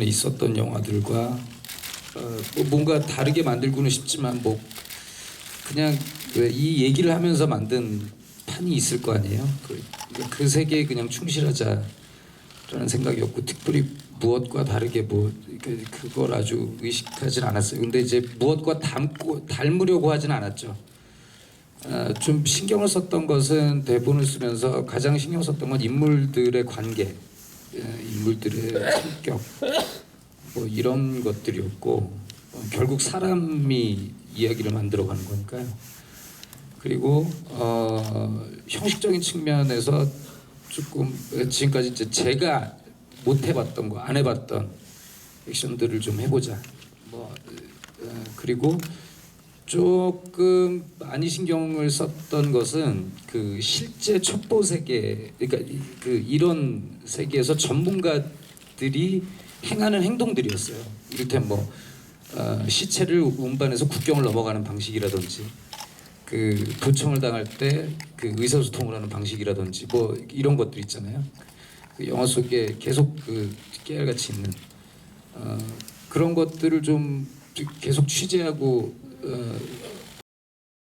기존에 있었던 영화들과 어, 뭐 뭔가 다르게 만들고는 싶지만 뭐 그냥 왜이 얘기를 하면서 만든 판이 있을 거 아니에요. 그, 그 세계에 그냥 충실하자라는 생각이었고 특별히 무엇과 다르게 뭐 그, 그걸 아주 의식하진 않았어요. 근데 이제 무엇과 닮고 닮으려고 하진 않았죠. 아, 좀 신경을 썼던 것은 대본을 쓰면서 가장 신경 썼던 건 인물들의 관계, 예, 인물들의 성격, 뭐 이런 것들이었고 어, 결국 사람이 이야기를 만들어가는 거니까요. 그리고 어, 형식적인 측면에서 조금 지금까지 이제 제가 못 해봤던 거, 안 해봤던 액션들을 좀 해보자. 뭐 어, 그리고 조금 많이 신경을 썼던 것은 그 실제 첩보 세계, 그러니까 이- 그 이런 세계에서 전문가들이 행하는 행동들이었어요. 이를테면 뭐 어, 시체를 운반해서 국경을 넘어가는 방식이라든지 그 도청을 당할 때 그 의사소통을 하는 방식이라든지 뭐 이런 것들 있잖아요. 그 영화 속에 계속 그 깨알같이 있는 어, 그런 것들을 좀 계속 취재하고 어,